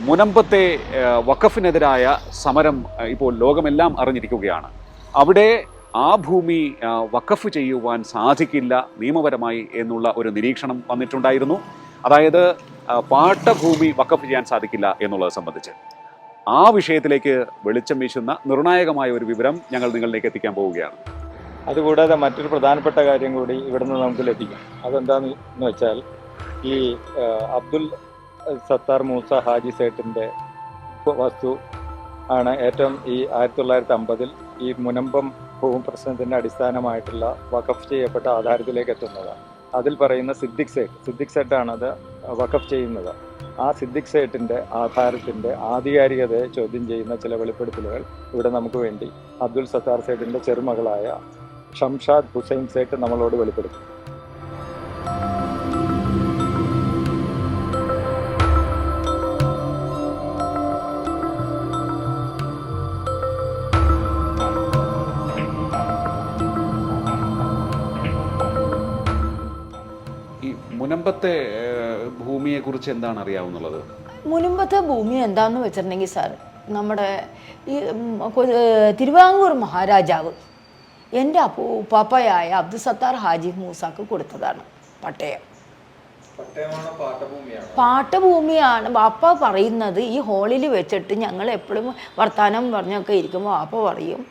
മുനമ്പത്തെ വഖഫിനെതിരായ സമരം ഇപ്പോൾ ലോകമെല്ലാം അറിഞ്ഞിരിക്കുകയാണ്. അവിടെ ആ ഭൂമി വഖഫ് ചെയ്യുവാൻ സാധിക്കില്ല നിയമപരമായി എന്നുള്ള ഒരു നിരീക്ഷണം വന്നിട്ടുണ്ടായിരുന്നു. അതായത് പാട്ടഭൂമി വഖഫ് ചെയ്യാൻ സാധിക്കില്ല എന്നുള്ളത് സംബന്ധിച്ച്. ആ വിഷയത്തിലേക്ക് വെളിച്ചം വീശുന്ന നിർണായകമായ ഒരു വിവരം ഞങ്ങൾ നിങ്ങളിലേക്ക് എത്തിക്കാൻ പോവുകയാണ്. അതുകൂടാതെ മറ്റൊരു പ്രധാനപ്പെട്ട കാര്യം കൂടി ഇവിടുന്ന് നമുക്ക് ലഭിക്കും. അതെന്താന്ന് വെച്ചാൽ ഈ അബ്ദുൽ സത്താർ മൂസ ഹാജി സേട്ടിന്റെ വസ്തു ആണ്. ഏറ്റവും ഈ ആയിരത്തി തൊള്ളായിരത്തി അമ്പതിൽ ഈ മുനമ്പം ഭൂപ്രശ്നത്തിന്റെ അടിസ്ഥാനമായിട്ടുള്ള വഖഫ് ചെയ്യപ്പെട്ട ആധാരത്തിലേക്ക് എത്തുന്നത്. അതിൽ പറയുന്ന സിദ്ദിഖ് സേട്ട് സിദ്ദിഖ് സേട്ടാണ് അത് വഖഫ് ചെയ്യുന്നത്. ആ സിദ്ദിഖ് സേട്ടിന്റെ ആധാരത്തിന്റെ ആധികാരികതയെ ചോദ്യം ചെയ്യുന്ന ചില വെളിപ്പെടുത്തലുകൾ ഇവിടെ നമുക്ക് വേണ്ടി അബ്ദുൽ സത്താർ സേട്ടിന്റെ ചെറുമകളായ ഷംഷാദ് ഹുസൈൻ സേട്ട് നമ്മളോട് വെളിപ്പെടുത്തി. മുനമ്പത്തെ ഭൂമിയെ കുറിച്ച് എന്താണ് അറിയാവുന്നത് മുൻപത്തെ ഭൂമി എന്താന്ന് വെച്ചിട്ടുണ്ടെങ്കിൽ സാർ നമ്മുടെ ഈ തിരുവാങ്കൂർ തിരുവിതാംകൂർ മഹാരാജാവ് എന്റെ അപ്പൂ ഉപ്പാപ്പയായ അബ്ദുൽ സത്താർ ഹാജി മൂസാക്ക് കൊടുത്തതാണ് പട്ടയം. പാട്ടഭൂമിയാണ്. ബാപ്പ പറയുന്നത് ഈ ഹോളിൽ വെച്ചിട്ട് ഞങ്ങൾ എപ്പോഴും വർത്തമാനം പറഞ്ഞൊക്കെ ഇരിക്കുമ്പോൾ അപ്പ പറയും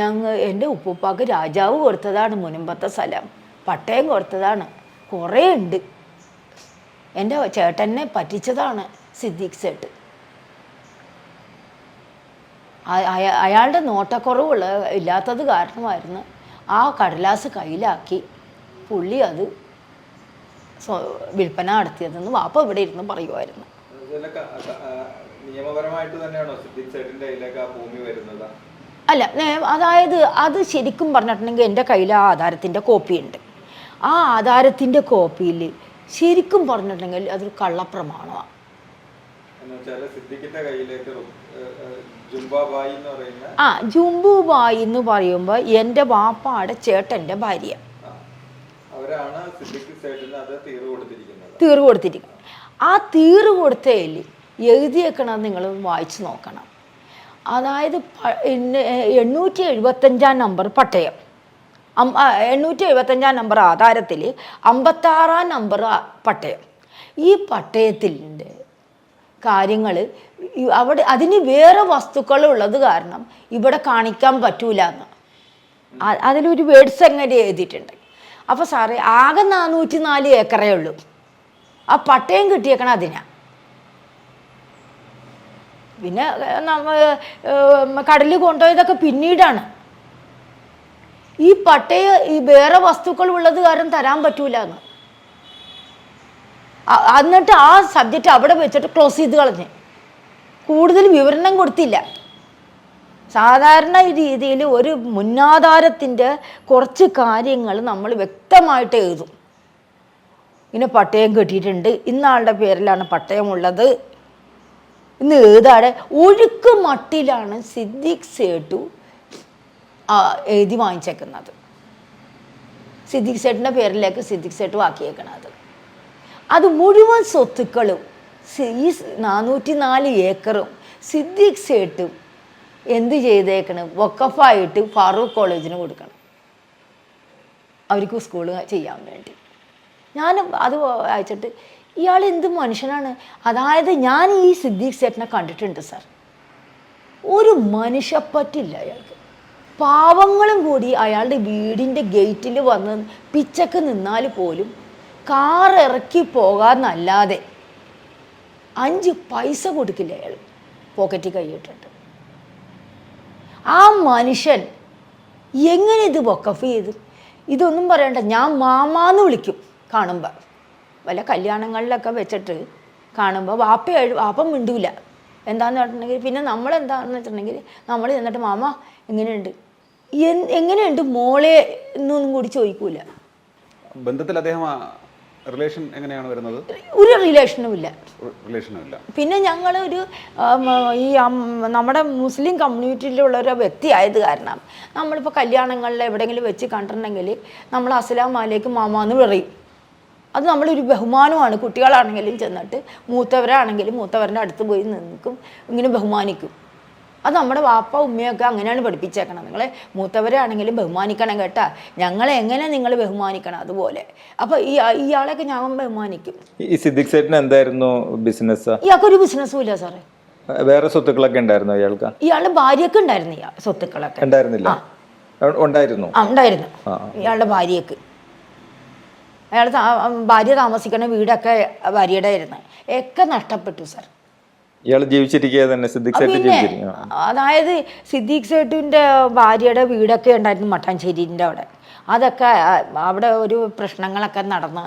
ഞങ്ങൾ എന്റെ ഉപ്പുപ്പാക്ക് രാജാവ് കൊടുത്തതാണ് മുനമ്പത്തെ സ്ഥലം. പട്ടയം കൊടുത്തതാണ്. കുറേ ഉണ്ട് എന്റെ ചേട്ടനെ പറ്റിച്ചതാണ് സിദ്ദീഖ് സേട്ട്. അയ- അയ- അയാളുടെ നോട്ടക്കുറവുള്ള ഇല്ലാത്തത് കാരണമായിരുന്നു. ആ കടലാസ് കയ്യിലാക്കി പുള്ളി അത് വിൽപ്പന നടത്തിയതെന്ന് വാപ്പ ഇവിടെ ഇരുന്ന് പറയുമായിരുന്നു നിയമപരമായിട്ട് തന്നെയാണോ സിദ്ദിഖ് സേട്ടിന്റെ കയ്യിലേക്ക് ആ ഭൂമി വരുന്നത്? അല്ല അതായത് അത് ശരിക്കും പറഞ്ഞിട്ടുണ്ടെങ്കിൽ എന്റെ കയ്യിൽ ആ ആധാരത്തിന്റെ കോപ്പിയുണ്ട്. ആ ആധാരത്തിന്റെ കോപ്പിയിൽ ശരിക്കും പറഞ്ഞിട്ടുണ്ടെങ്കിൽ അതൊരു കള്ളപ്രമാണമാണ് ആ ജുംബുബായി എന്ന് പറയുമ്പോൾ എന്റെ വാപ്പാടെ ചേട്ടന്റെ ഭാര്യ. തീർ കൊടുത്തിരിക്കുന്നത്. കൊടുത്തിരിക്കും. ആ തീർ കൊടുത്തതിൽ എഴുതിയേക്കണം നിങ്ങൾ വായിച്ചു നോക്കണം. അതായത് എണ്ണൂറ്റി എഴുപത്തഞ്ചാം നമ്പർ പട്ടയം. എണ്ണൂറ്റി എഴുപത്തഞ്ചാം നമ്പർ ആധാരത്തിൽ അമ്പത്താറാം നമ്പർ പട്ടയം. ഈ പട്ടയത്തിന്റെ കാര്യങ്ങൾ അവിടെ അതിന് വേറെ വസ്തുക്കൾ ഉള്ളത് കാരണം ഇവിടെ കാണിക്കാൻ പറ്റൂല എന്ന്. അതിലൊരു വേർഡ്സ് എങ്ങനെ എഴുതിയിട്ടുണ്ട്. അപ്പോൾ സാറേ ആകെ നാനൂറ്റി നാല് ഏക്കറേ ഉള്ളൂ. ആ പട്ടയം കിട്ടിയേക്കണം അതിനാ. പിന്നെ നമ്മ കടലിൽ കൊണ്ടുപോയതൊക്കെ പിന്നീടാണ്. ഈ പട്ടയ ഈ വേറെ വസ്തുക്കൾ ഉള്ളത് കാരണം തരാൻ പറ്റൂല എന്ന് എന്നിട്ട് ആ സബ്ജക്റ്റ് അവിടെ വെച്ചിട്ട് ക്ലോസ് ചെയ്ത് കളഞ്ഞ്. കൂടുതൽ വിവരണം കൊടുത്തില്ല. സാധാരണ രീതിയിൽ ഒരു മുന്നാധാരത്തിന്റെ കുറച്ച് കാര്യങ്ങൾ നമ്മൾ വ്യക്തമായിട്ട് എഴുതും. ഇങ്ങനെ പട്ടയം കെട്ടിയിട്ടുണ്ട്. ഇന്നാളുടെ പേരിലാണ് പട്ടയമുള്ളത്. ഇന്ന് എഴുതാടെ ഒഴുക്ക് മട്ടിലാണ് സിദ്ദിഖ് സേട്ടു എഴുതി വാങ്ങിച്ചേക്കുന്നത്. സിദ്ദിഖ് സേട്ടിന്റെ പേരിലേക്ക് സിദ്ദിഖ് സേട്ട് ആക്കിയേക്കണത് അത് മുഴുവൻ സ്വത്തുക്കളും ഈ നാനൂറ്റി നാല് ഏക്കറും സിദ്ദിഖ് സേട്ടും എന്ത് ചെയ്തേക്കണം? വക്കഫായിട്ട് ഫാറൂഖ് കോളേജിന് കൊടുക്കണം. അവർക്ക് സ്കൂൾ ചെയ്യാൻ വേണ്ടി. ഞാൻ അത് അയച്ചിട്ട് ഇയാൾ എന്ത് മനുഷ്യനാണ്? അതായത് ഞാൻ ഈ സിദ്ദീഖ് സേട്ടനെ കണ്ടിട്ടുണ്ട് സാർ. ഒരു മനുഷ്യപ്പറ്റില്ല അയാൾക്ക് പാവങ്ങളും കൂടി അയാളുടെ വീടിന്റെ ഗേറ്റിൽ വന്ന് പിച്ചക്ക് നിന്നാൽ പോലും കാർ ഇറക്കി പോകാന്നല്ലാതെ അഞ്ച് പൈസ കൊടുക്കില്ല അയാൾ. പോക്കറ്റിൽ കൈയിട്ടിട്ട് ആ മനുഷ്യൻ എങ്ങനെ ഇത് വക്കഫ് ചെയ്ത്? ഇതൊന്നും പറയണ്ട ഞാൻ മാമാന്ന് വിളിക്കും കാണുമ്പോൾ വല്ല കല്യാണങ്ങളിലൊക്കെ വെച്ചിട്ട് കാണുമ്പോൾ വാപ്പ വാപ്പ മിണ്ടൂല. എന്താന്ന് പറഞ്ഞിട്ടുണ്ടെങ്കിൽ പിന്നെ നമ്മൾ എന്താണെന്ന് വെച്ചിട്ടുണ്ടെങ്കിൽ നമ്മൾ ചെന്നിട്ട് മാമ എങ്ങനെയുണ്ട്? എങ്ങനെയുണ്ട് മോളെ എന്നൊന്നും കൂടി ചോദിക്കൂല. ബന്ധത്തിൽ അദ്ദേഹം റിലേഷൻ എങ്ങനെയാണ് വരുന്നത്? ഒരു റിലേഷനും ഇല്ല. റിലേഷനും ഇല്ല. പിന്നെ ഞങ്ങൾ ഒരു ഈ നമ്മുടെ മുസ്ലിം കമ്മ്യൂണിറ്റിയിലുള്ള ഒരു വ്യക്തി ആയത് കാരണം നമ്മളിപ്പോൾ കല്യാണങ്ങളിൽ എവിടെയെങ്കിലും വെച്ച് കണ്ടിട്ടുണ്ടെങ്കിൽ നമ്മൾ അസ്സലാം മാലേക്ക് മാമാന്ന് പറയും. അത് നമ്മളൊരു ബഹുമാനമാണ്. കുട്ടികളാണെങ്കിലും ചെന്നിട്ട് മൂത്തവരാണെങ്കിലും മൂത്തവരുടെ അടുത്ത് പോയി നിൽക്കും. ഇങ്ങനെ ബഹുമാനിക്കും. അത് നമ്മുടെ വാപ്പ ഉമ്മയൊക്കെ അങ്ങനെയാണ് പഠിപ്പിച്ചേക്കണം നിങ്ങൾ മൂത്തവരാണെങ്കിലും ബഹുമാനിക്കണം കേട്ടാ. ഞങ്ങളെ എങ്ങനെ നിങ്ങൾ ബഹുമാനിക്കണം അതുപോലെ? അപ്പൊ ഈ ഇയാളെയൊക്കെ ഞാൻ ബഹുമാനിക്കും. ഈ സിദ്ദിഖ് സേട്ടിന് എന്തായിരുന്നു ബിസിനസ് ഇയാൾക്കൊരു ബിസിനസ്സും ഇല്ല സാറേ വേറെ സ്വത്തുക്കളൊക്കെ ഉണ്ടായിരുന്നു ഇയാൾക്ക്? ഇയാളുടെ ഭാര്യയൊക്കെ ഉണ്ടായിരുന്നു ഇയാൾ സ്വത്തുക്കളൊക്കെ. ഉണ്ടായിരുന്നില്ല? ഉണ്ടായിരുന്നു? ഉണ്ടായിരുന്നു. ഇയാളുടെ ഭാര്യയ്ക്ക്. അയാൾ ഭാര്യ താമസിക്കുന്ന വീടൊക്കെ ഭാര്യയുടെ ആയിരുന്നു ഒക്കെ നഷ്ടപ്പെട്ടു സാർ ഇയാൾ ജീവിച്ചിരിക്കുക തന്നെ സിദ്ദിഖ് സേട്ട് പിന്നെ ജീവിച്ചിരിക്കുക അതായത് സിദ്ദീഖ് സേട്ടുവിന്റെ ഭാര്യയുടെ വീടൊക്കെ ഉണ്ടായിരുന്നു മട്ടാഞ്ചേരിന്റെ അവിടെ. അതൊക്കെ അവിടെ ഒരു പ്രശ്നങ്ങളൊക്കെ നടന്ന്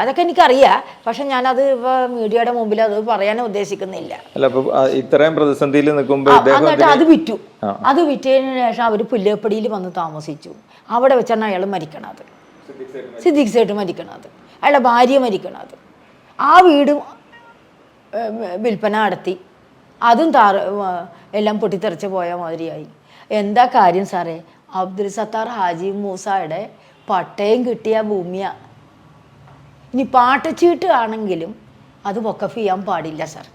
അതൊക്കെ എനിക്കറിയാം. പക്ഷെ ഞാനത് ഇപ്പോൾ മീഡിയയുടെ മുമ്പിൽ അത് പറയാൻ ഉദ്ദേശിക്കുന്നില്ല. അല്ല ഇത്രയും പ്രതിസന്ധിയിൽ നിൽക്കുമ്പോൾ എന്നിട്ട് അത് വിറ്റു അത് വിറ്റതിന് ശേഷം അവർ പുല്ലേപ്പടിയിൽ വന്ന് താമസിച്ചു. അവിടെ വെച്ചാണ് അയാൾ മരിക്കണത്. സിദ്ദീഖ് സേട്ട് മരിക്കണത്. അയാളുടെ ഭാര്യ മരിക്കണത്. ആ വീടും വിൽപ്പന നടത്തി. അതും താറ എല്ലാം പൊട്ടിത്തെറിച്ച് പോയ മാതിരിയായി. എന്താ കാര്യം സാറേ? അബ്ദുൽ സത്താർ ഹാജി മൂസയുടെ പട്ടയം കിട്ടിയ ഭൂമിയാ. ഇനി പാട്ടച്ചീട്ട് ആണെങ്കിലും അത് വക്കഫ് ചെയ്യാൻ പാടില്ല സാർ.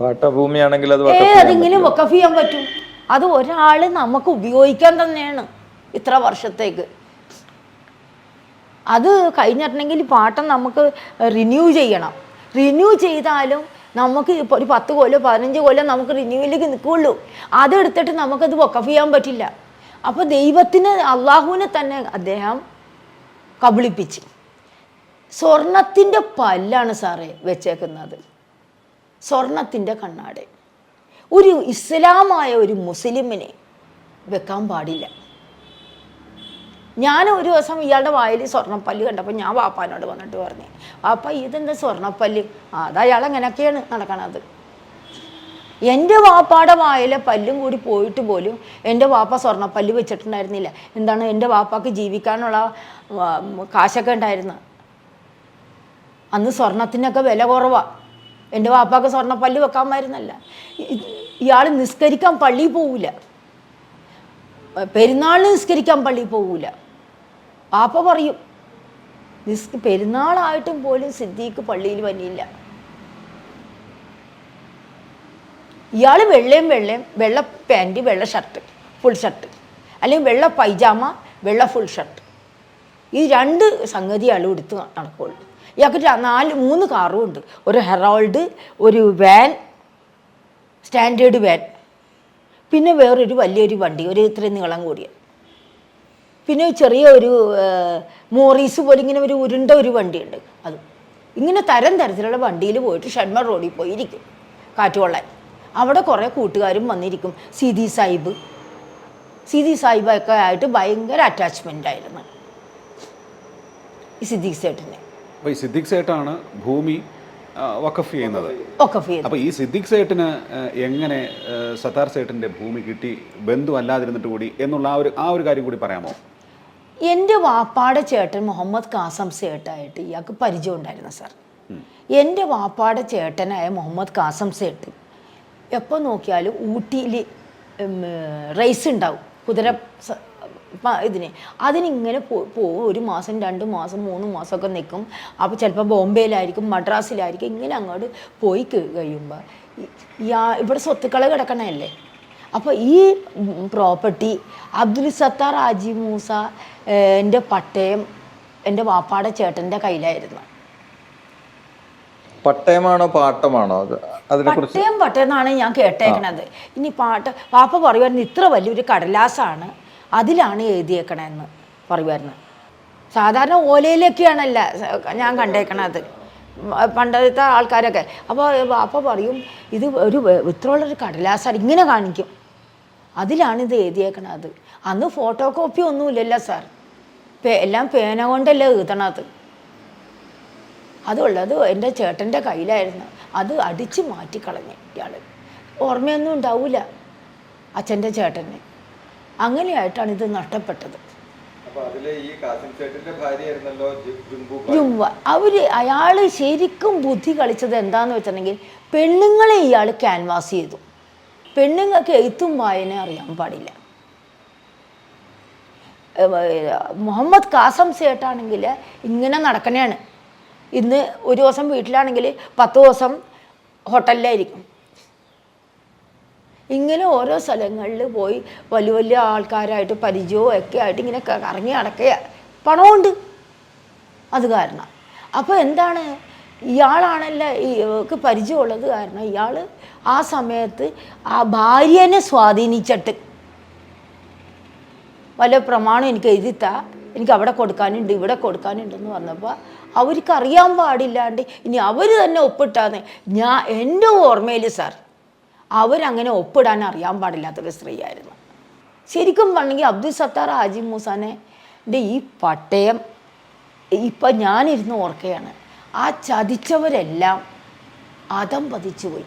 പാട്ടഭൂമിയാണെങ്കിൽ അത് വക്കഫ് ചെയ്യാൻ അതെങ്ങനെ വക്കഫ് ചെയ്യാൻ പറ്റും. അത് ഒരാൾ നമുക്ക് ഉപയോഗിക്കാൻ തന്നെയാണ് ഇത്ര വർഷത്തേക്ക്. അത് കഴിഞ്ഞിട്ടുണ്ടെങ്കിൽ പാട്ടം നമുക്ക് റിന്യൂ ചെയ്യണം. റിന്യൂ ചെയ്താലും നമുക്ക് ഇപ്പോൾ ഒരു പത്ത് കൊല്ലം പതിനഞ്ച് കൊല്ലം നമുക്ക് റിന്യൂവിലേക്ക് നിൽക്കുകയുള്ളൂ അതെടുത്തിട്ട് നമുക്കത് വക്കഫ് ചെയ്യാൻ പറ്റില്ല. അപ്പോൾ ദൈവത്തിന് അള്ളാഹുവിനെ തന്നെ അദ്ദേഹം കബളിപ്പിച്ച്. സ്വർണത്തിന്റെ പല്ലാണ് സാറേ വെച്ചേക്കുന്നത്. സ്വർണത്തിന്റെ കണ്ണാട്. ഒരു ഇസ്ലാമായ ഒരു മുസ്ലിമിനെ വെക്കാൻ പാടില്ല. ഞാൻ ഒരു ദിവസം ഇയാളുടെ വായിൽ സ്വർണപ്പല്ല് കണ്ടപ്പോൾ ഞാൻ വാപ്പാനോട് വന്നിട്ട് പറഞ്ഞു വാപ്പ ഇതെന്താ സ്വർണപ്പല്ല്? അത് അയാൾ അങ്ങനെയൊക്കെയാണ് നടക്കണത്. എന്റെ വാപ്പയുടെ വായിലെ പല്ലും കൂടി പോയിട്ട് പോലും എന്റെ വാപ്പ സ്വർണപ്പല്ല് വെച്ചിട്ടുണ്ടായിരുന്നില്ല. എന്താണ് എന്റെ വാപ്പാക്ക് ജീവിക്കാനുള്ള കാശൊക്കെ ഉണ്ടായിരുന്നു? അന്ന് സ്വർണത്തിനൊക്കെ വില കുറവാണ് എന്റെ വാപ്പാക്ക് സ്വർണപ്പല്ല് വെക്കാമായിരുന്നല്ല ഇയാൾ നിസ്കരിക്കാൻ പള്ളിയിൽ പോവില്ല. പെരുന്നാളിന് നിസ്കരിക്കാൻ പള്ളി പോകൂല പാപ്പ പറയും നിസ് പെരുന്നാളായിട്ടും പോലും സിദ്ദീഖ് പള്ളിയിൽ വന്നില്ല. ഇയാൾ വെള്ളയും വെള്ളയും വെള്ള പാന്റ് വെള്ള ഷർട്ട് ഫുൾ ഷർട്ട് അല്ലെങ്കിൽ വെള്ള പൈജാമ വെള്ള ഫുൾ ഷർട്ട് ഈ രണ്ട് സംഗതി അയാൾ എടുത്ത് നടക്കുള്ളൂ. ഇയാൾക്ക് നാല് മൂന്ന് കാറും ഉണ്ട്. ഒരു ഹെറോൾഡ് ഒരു വാൻ സ്റ്റാൻഡേർഡ് വാൻ പിന്നെ വേറൊരു വലിയൊരു വണ്ടി ഒരു ഇത്രയും നീളം കൂടിയ. പിന്നെ ചെറിയ ഒരു മോറീസ് പോലെ ഇങ്ങനെ ഒരു ഉരുണ്ട ഒരു വണ്ടിയുണ്ട്. അത് ഇങ്ങനെ തരം തരത്തിലുള്ള വണ്ടിയിൽ പോയിട്ട് ഷൺമർ റോഡിൽ പോയിരിക്കും കാറ്റുകൊള്ളാൻ അവിടെ കുറേ കൂട്ടുകാരും വന്നിരിക്കും. സീതി സാഹിബ്. സീതി സാഹിബൊക്കെ ആയിട്ട് ഭയങ്കര അറ്റാച്ച്മെന്റ് ആയിരുന്നു. ഈ സിദ്ദീഖ് സേട്ടിനെ. സിദ്ദീഖ് സേട്ടാണ് ഭൂമി വഖഫ് ചെയ്യുന്നത്. അപ്പൊ ഈ സിദ്ദിഖ് സേട്ടിന് എങ്ങനെ സത്താർ സേട്ടിന്റെ ഭൂമി കിട്ടി ബന്ധു അല്ലാതിരുന്നിട്ട് കൂടി എന്നുള്ള ആ ഒരു ആ ഒരു കാര്യം കൂടി പറയാമോ? എന്റെ വാപ്പാടെ ചേട്ടൻ മുഹമ്മദ് കാസം സേട്ടായിട്ട് ഇയാൾക്ക് പരിചയം ഉണ്ടായിരുന്നു സാർ. എന്റെ വാപ്പാടെ ചേട്ടനായ മുഹമ്മദ് കാസം സേട്ട് എപ്പോൾ നോക്കിയാലും ഊട്ടിയിൽ റേസ് ഉണ്ടാവും. കുതിര ഇതിന് അതിനിങ്ങനെ പോകും ഒരു മാസം രണ്ട് മാസം മൂന്ന് മാസമൊക്കെ നിൽക്കും അപ്പോൾ ചിലപ്പോൾ ബോംബെയിലായിരിക്കും മദ്രാസിലായിരിക്കും ഇങ്ങനെ അങ്ങോട്ട് പോയി കഴി- കഴിയുമ്പോൾ ഇയാ ഇവിടെ സ്വത്തുക്കൾ കിടക്കണല്ലേ അപ്പോൾ ഈ പ്രോപ്പർട്ടി അബ്ദുൽ സത്താർ ആജി മൂസ എന്റെ പട്ടയം എന്റെ വാപ്പാടെ ചേട്ടന്റെ കയ്യിലായിരുന്നു. പട്ടയമാണോ പാട്ടമാണോ? പട്ടയം പട്ടയം എന്നാണ് ഞാൻ കേട്ടേക്കണത്. ഇനി പാട്ട് വാപ്പ പറയുമായിരുന്നു ഇത്ര വലിയൊരു കടലാസാണ്. അതിലാണ് എഴുതിയേക്കണതെന്ന് പറയുമായിരുന്നു സാധാരണ ഓലയിലൊക്കെയാണല്ല ഞാൻ കണ്ടേക്കണത്. പണ്ടത്തെ ആൾക്കാരൊക്കെ. അപ്പോൾ അപ്പോൾ പറയും ഇത് ഒരു ഇത്രയുള്ളൊരു കടലാസാണ് ഇങ്ങനെ കാണിക്കും. അതിലാണ് ഇത് എഴുതിയേക്കണത്. അന്ന് ഫോട്ടോ കോപ്പി ഒന്നുമില്ലല്ലോ സാർ. എല്ലാം പേന കൊണ്ടല്ലേ എഴുതണത്. അതുള്ളത് എന്റെ ചേട്ടന്റെ കയ്യിലായിരുന്നു. അത് അടിച്ച് മാറ്റിക്കളഞ്ഞു ഇയാൾ ഓർമ്മയൊന്നും ഉണ്ടാവില്ല അച്ഛന്റെ ചേട്ടന്. അങ്ങനെയായിട്ടാണ് ഇത് നഷ്ടപ്പെട്ടത്. അവർ അവർ അയാൾ ശരിക്കും ബുദ്ധി കളിച്ചത് എന്താന്ന് വെച്ചിട്ടുണ്ടെങ്കിൽ പെണ്ണുങ്ങളെ ഇയാൾ ക്യാൻവാസ് ചെയ്തു. പെണ്ണുങ്ങൾക്ക് എഴുത്തും വായന അറിയാൻ പാടില്ല. മുഹമ്മദ് കാസം സേട്ടാണെങ്കിൽ ഇങ്ങനെ നടക്കണേണ്. ഇന്ന് ഒരു ദിവസം വീട്ടിലാണെങ്കിൽ പത്ത് ദിവസം ഹോട്ടലിലായിരിക്കും. ഇങ്ങനെ ഓരോ സ്ഥലങ്ങളിൽ പോയി വലിയ വലിയ ആൾക്കാരായിട്ട് പരിചയവും ഒക്കെ ആയിട്ട് ഇങ്ങനെ കറങ്ങി നടക്കുക പണമുണ്ട്. അത് കാരണം. അപ്പോൾ എന്താണ്? ഇയാളാണല്ലോ ഇയാൾക്ക് പരിചയമുള്ളത് കാരണം ഇയാൾ ആ സമയത്ത് ആ ഭാര്യനെ സ്വാധീനിച്ചിട്ട്. വല്ല പ്രമാണം എനിക്ക് എഴുതിത്താ. എനിക്ക് അവിടെ കൊടുക്കാനുണ്ട് ഇവിടെ കൊടുക്കാനുണ്ടെന്ന് പറഞ്ഞപ്പോൾ അവർക്ക് അറിയാൻ പാടില്ലാണ്ട് ഇനി അവർ തന്നെ ഒപ്പിട്ടാന്ന്. ഞാൻ എന്റെ ഓർമ്മയിൽ സാർ. അവരങ്ങനെ ഒപ്പിടാൻ അറിയാൻ പാടില്ലാത്തൊരു സ്ത്രീയായിരുന്നു. ശരിക്കും പറഞ്ഞെങ്കിൽ അബ്ദുൽ സത്താർ ഹാജി മൂസാനെ ഈ പട്ടയം ഇപ്പം ഞാനിരുന്ന് ഓർക്കുകയാണ്. ആ ചതിച്ചവരെല്ലാം അതം പതിച്ചു പോയി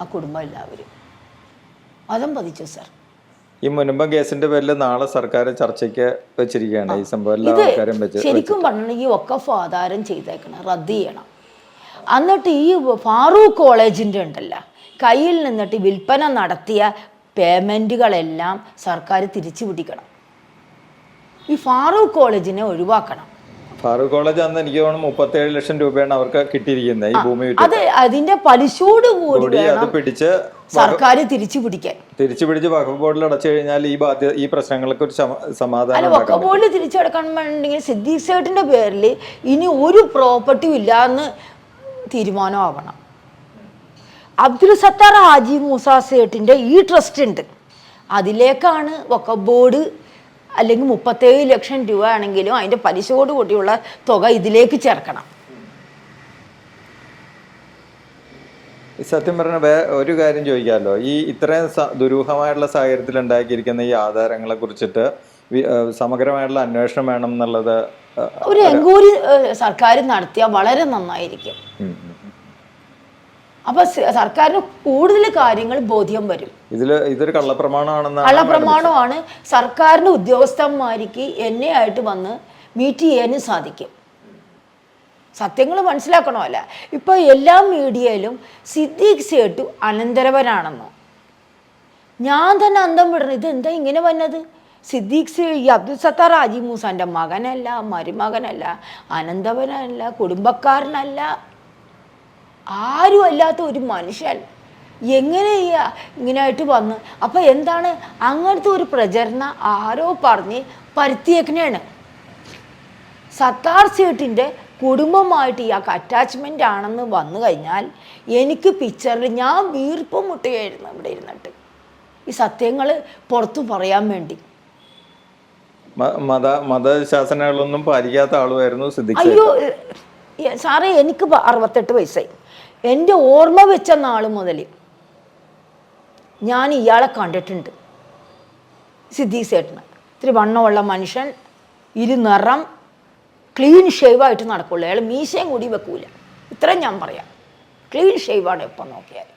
ആ കുടുംബം എല്ലാവരും. അതം പതിച്ചു സാർ. ഈ മുനമ്പം കേസിന്റെ പേരിൽ നാളെ സർക്കാർ ചർച്ചയ്ക്ക് വെച്ചിരിക്കുകയാണ്. ഈ സംഭവം എല്ലാ ആൾക്കാരും വെച്ച് ശരിക്കും പറഞ്ഞിട്ടുണ്ടെങ്കിൽ ഒക്കെ ആധാരം ചെയ്തേക്കണം റദ്ദ് ചെയ്യണം. എന്നിട്ട് ഈ ഫാറൂഖ് കോളേജിന്റെ ഉണ്ടല്ലോ. കയ്യിൽ നിന്നിട്ട് വിൽപ്പന നടത്തിയ പേയ്മെന്റുകളെല്ലാം സർക്കാർ തിരിച്ചു പിടിക്കണം. ഈ ഫാറൂഖ് കോളേജിനെ ഒഴിവാക്കണം. ഫാറൂഖ് കോളേജ് അന്ന് എനിക്ക് തോന്നുന്നു മുപ്പത്തേഴ് ലക്ഷം രൂപയാണ് അവർക്ക് കിട്ടിയിരിക്കുന്നത് ഈ ഭൂമി അത് അതിന്റെ പലിശയോട് കൂടി അത് പിടിച്ച് സർക്കാർ തിരിച്ചു പിടിക്കാൻ. തിരിച്ചു പിടിച്ച് വഖഫ് ബോർഡിൽ അടച്ചു കഴിഞ്ഞാൽ ഈ ബാധ്യത ഈ പ്രശ്നങ്ങൾക്ക് ഒരു സമാധാനം വഖഫ് ബോർഡിൽ തിരിച്ചടക്കണമെന്നുണ്ടെങ്കിൽ സിദ്ദീഖ് സേട്ടിന്റെ പേരിൽ ഇനി ഒരു പ്രോപ്പർട്ടിയും ഇല്ലാന്ന് തീരുമാനമാവണം. അബ്ദുൽ സത്താർ ഹാജി മൂസ സേട്ടിന്റെ ഈ ട്രസ്റ്റ് ഉണ്ട്. അതിലേക്കാണ് വക്കഫ് ബോർഡ് അല്ലെങ്കിൽ മുപ്പത്തേഴ് ലക്ഷം രൂപ ആണെങ്കിലും അതിന്റെ പലിശയോട് കൂടിയുള്ള തുക ഇതിലേക്ക് ചേർക്കണം. സത്യം പറഞ്ഞ ഒരു കാര്യം ചോദിക്കാമല്ലോ. ഈ ഇത്രയും ദുരൂഹമായിട്ടുള്ള സാഹചര്യത്തിൽ ഉണ്ടാക്കിയിരിക്കുന്ന ഈ ആധാരങ്ങളെ കുറിച്ചിട്ട് സമഗ്രമായിട്ടുള്ള അന്വേഷണം വേണം എന്നുള്ളത് ഒരു എൻക്വയറി സർക്കാർ നടത്തിയാൽ വളരെ നന്നായിരിക്കും. അപ്പോൾ സർക്കാരിന് കൂടുതൽ കാര്യങ്ങൾ ബോധ്യം വരും. ഇതിൽ ഇതൊരു കള്ളപ്രമാണമാണെന്ന് കള്ളപ്രമാണമാണ് സർക്കാരിന് ഉദ്യോഗസ്ഥന്മാർക്ക് എന്നെ ആയിട്ട് വന്ന് മീറ്റ് ചെയ്യാനും സാധിക്കും. സത്യങ്ങൾ മനസ്സിലാക്കണമല്ല. ഇപ്പോൾ എല്ലാ മീഡിയയിലും സിദ്ദീഖ് സേട്ടു അനന്തരവനാണെന്നോ. ഞാൻ തന്നെ അന്തം വിടണം. ഇത് എന്താ ഇങ്ങനെ വന്നത്? സിദ്ദീഖ് ഈ അബ്ദുൽ സത്താർ ആജി മൂസാന്റെ മകനല്ല മരുമകനല്ല അനന്തവനല്ല കുടുംബക്കാരനല്ല ആരും അല്ലാത്ത ഒരു മനുഷ്യൻ. എങ്ങനെയാ ഇങ്ങനെയായിട്ട് വന്ന്? അപ്പോൾ എന്താണ്? അങ്ങനത്തെ ഒരു പ്രചരണം ആരോ പറഞ്ഞ് പരുത്തിയേക്കണേണ്. സത്താർ സീട്ടിന്റെ കുടുംബമായിട്ട് ഇയാൾക്ക് അറ്റാച്ച്മെന്റ് ആണെന്ന് വന്നു കഴിഞ്ഞാൽ എനിക്ക് പിക്ചറിൽ ഞാൻ വീർപ്പ് മുട്ടുകയായിരുന്നു ഇവിടെ ഇരുന്നിട്ട്. ഈ സത്യങ്ങൾ പുറത്തു പറയാൻ വേണ്ടി. മത മതശാസനകളൊന്നും പാലിക്കാത്ത ആളുമായിരുന്നു അയ്യോ സാറേ എനിക്ക് അറുപത്തെട്ട് വയസ്സായി. എന്റെ ഓർമ്മ വെച്ച നാൾ മുതൽ ഞാൻ ഇയാളെ കണ്ടിട്ടുണ്ട്. സിദ്ധി സേട്ടന് ഇത്തിരി വണ്ണമുള്ള മനുഷ്യൻ ഇരുനിറം ക്ലീൻ ഷേവായിട്ട് നടക്കുള്ളൂ. അയാൾ മീശയും കൂടി വെക്കൂല. ഇത്രയും ഞാൻ പറയാം. ക്ലീൻ ഷേവാണ് എപ്പം നോക്കിയാൽ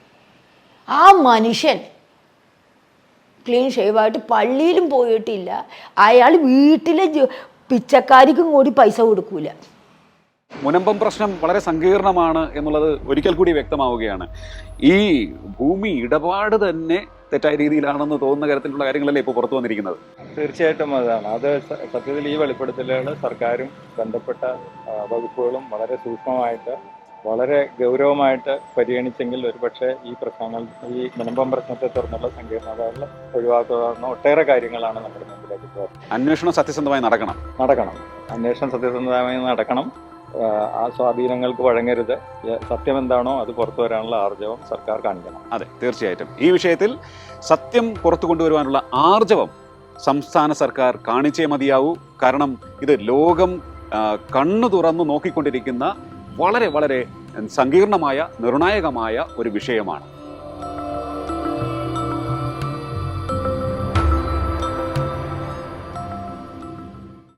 ആ മനുഷ്യൻ ക്ലീൻ ഷേവായിട്ട് പള്ളിയിലും പോയിട്ടില്ല. അയാൾ വീട്ടിലെ പിച്ചക്കാരിക്കും കൂടി പൈസ കൊടുക്കൂല. മുനമ്പം പ്രശ്നം വളരെ സങ്കീർണമാണ് എന്നുള്ളത് ഒരിക്കൽ കൂടി വ്യക്തമാവുകയാണ്. ഈ ഭൂമി ഇടപാട് തന്നെ തെറ്റായ രീതിയിലാണെന്ന് തോന്നുന്ന തരത്തിലുള്ള കാര്യങ്ങളല്ലേ ഇപ്പോൾ പുറത്തു വന്നിരിക്കുന്നത്? തീർച്ചയായിട്ടും അതാണ്. അത് സത്യത്തിൽ ഈ വെളിപ്പെടുത്തലുകൾ സർക്കാരും ബന്ധപ്പെട്ട വകുപ്പുകളും വളരെ സൂക്ഷ്മമായിട്ട് വളരെ ഗൗരവമായിട്ട് പരിഗണിച്ചെങ്കിൽ ഒരുപക്ഷെ ഈ പ്രശ്നങ്ങൾ ഈ മുനമ്പം പ്രശ്നത്തെ തുടർന്നുള്ള സങ്കീർണതകൾ ഒഴിവാക്കാവുന്ന ഒട്ടേറെ കാര്യങ്ങളാണ് നമ്മുടെ മുമ്പിലേക്ക് അന്വേഷണം സത്യസന്ധമായി നടക്കണം. നടക്കണം. അന്വേഷണം സത്യസന്ധമായി നടക്കണം. ആ, സ്വാധീനങ്ങൾക്ക് വഴങ്ങരുത്. സത്യം എന്താണോ അത് പുറത്തു വരാനുള്ള ആർജവം സർക്കാർ കാണിക്കണം. അതെ തീർച്ചയായിട്ടും. ഈ വിഷയത്തിൽ സത്യം പുറത്തു കൊണ്ടുവരുവാനുള്ള ആർജവം സംസ്ഥാന സർക്കാർ കാണിച്ചേ മതിയാവൂ. കാരണം ഇത് ലോകം കണ്ണു തുറന്നു നോക്കിക്കൊണ്ടിരിക്കുന്ന വളരെ വളരെ സങ്കീർണമായ നിർണായകമായ ഒരു വിഷയമാണ്.